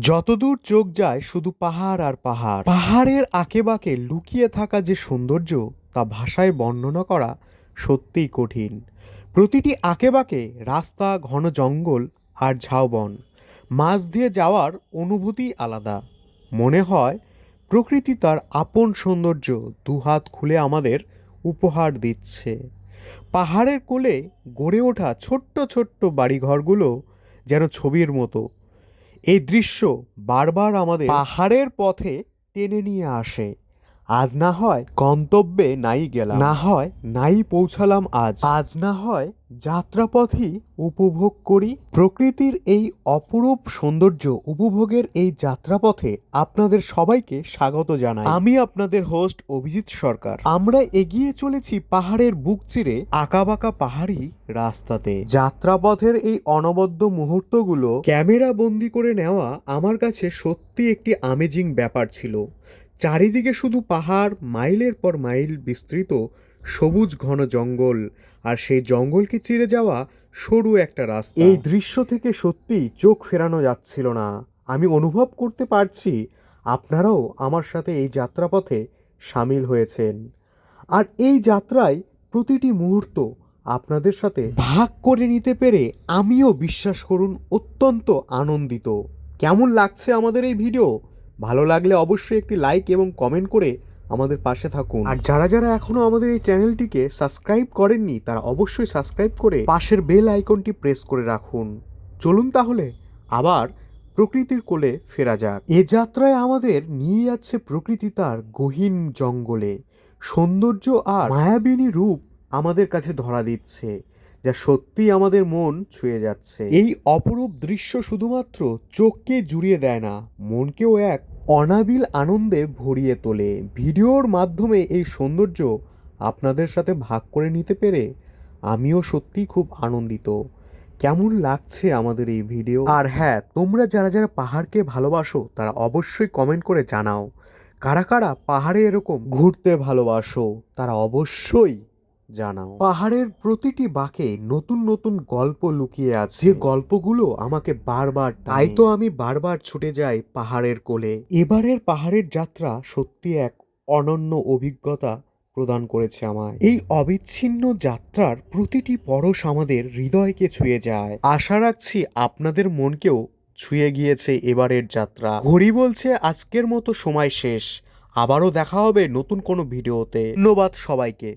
যতদূর চোখ যায় শুধু পাহাড় আর পাহাড়। পাহাড়ের আঁকেবাঁকে লুকিয়ে থাকা যে সৌন্দর্য, তা ভাষায় বর্ণনা করা সত্যিই কঠিন। প্রতিটি আঁকেবাঁকে রাস্তা, ঘন জঙ্গল আর ঝাউবন, মাঝ দিয়ে যাওয়ার অনুভূতি আলাদা। মনে হয়, প্রকৃতি তার আপন সৌন্দর্য দুহাত খুলে আমাদের উপহার দিচ্ছে। পাহাড়ের কোলে গড়ে ওঠা ছোট্ট ছোট্ট বাড়িঘরগুলো যেন ছবির মতো এই দৃশ্য বারবার আমাদের পাহাড়ের পথে টেনে নিয়ে আসে। আজ না হয় গন্তব্যে নাই গেলাম। না হয় নাই পৌঁছালাম আজ। আজ না হয় যাত্রাপথই উপভোগ করি। প্রকৃতির এই অপরূপ সৌন্দর্য উপভোগের এই যাত্রাপথে আপনাদের সবাইকে স্বাগত জানাই। আমি আপনাদের হোস্ট অভিজিৎ সরকার। আমরা এগিয়ে চলেছি পাহাড়ের বুক চিরে আঁকাবাঁকা পাহাড়ি রাস্তাতে। যাত্রাপথের এই অনবদ্য মুহূর্তগুলো ক্যামেরা বন্দি করে নেওয়া আমার কাছে সত্যি একটি আমেজিং ব্যাপার ছিল। চারিদিকে শুধু পাহাড়, মাইলের পর মাইল বিস্তৃত, সবুজ ঘন জঙ্গল, আর সেই জঙ্গলকে চিরে যাওয়া সরু একটা রাস্তা। এই দৃশ্য থেকে সত্যি চোখ ফেরানো যাচ্ছিল না। আমি অনুভব করতে পারছি, আপনারাও আমার সাথে এই যাত্রাপথে সামিল হয়েছেন। আর এই যাত্রায় প্রতিটি মুহূর্ত আপনাদের সাথে ভাগ করে নিতে পেরে আমিও বিশ্বাস করুন অত্যন্ত আনন্দিত। কেমন লাগছে আমাদের এই ভিডিও? ভালো লাগলে অবশ্যই একটি লাইক এবং কমেন্ট করে আমাদের পাশে থাকুন। আর যারা যারা এখনও আমাদের এই চ্যানেলটিকে সাবস্ক্রাইব করেননি, তারা অবশ্যই সাবস্ক্রাইব করে পাশের বেল আইকনটি প্রেস করে রাখুন। চলুন তাহলে আবার প্রকৃতির কোলে ফেরা যাক। এ যাত্রায় আমাদের নিয়ে যাচ্ছে প্রকৃতি তার গহীন জঙ্গলে। সৌন্দর্য আর মায়াবিনী রূপ আমাদের কাছে ধরা দিচ্ছে, যা সত্যি আমাদের মন ছুঁয়ে যাচ্ছে। এই অপরূপ দৃশ্য শুধুমাত্র চোখকে জুড়িয়ে দেয় না, মনকেও এক অনাবিল আনন্দে ভরিয়ে তোলে। ভিডিওর মাধ্যমে এই সৌন্দর্য আপনাদের সাথে ভাগ করে নিতে পেরে আমিও সত্যিই খুব আনন্দিত। কেমন লাগছে আমাদের এই ভিডিও? আর হ্যাঁ তোমরা যারা যারা পাহাড়কে ভালোবাসো, তারা অবশ্যই কমেন্ট করে জানাও। কারা কারা পাহাড়ে এরকম ঘুরতে ভালোবাসো, তারা অবশ্যই জানাও। পাহাড়ের প্রতিটি বাঁকে নতুন নতুন গল্প লুকিয়ে আছে। যে গল্পগুলো আমাকে বারবার তাই তো আমি বারবার ছুটে যাই পাহাড়ের কোলে। এবারের পাহাড়ের যাত্রা সত্যি এক অনন্য অভিজ্ঞতা প্রদান করেছে আমায়। এই অবিচ্ছিন্ন যাত্রার প্রতিটি পরশ আমাদের হৃদয়কে ছুঁয়ে যায়। আশা রাখছি আপনাদের মনকেও ছুঁয়ে গিয়েছে এবারের যাত্রা। ঘড়ি বলছে আজকের মতো সময় শেষ। আবারও দেখা হবে নতুন কোনো ভিডিওতে। ধন্যবাদ সবাইকে।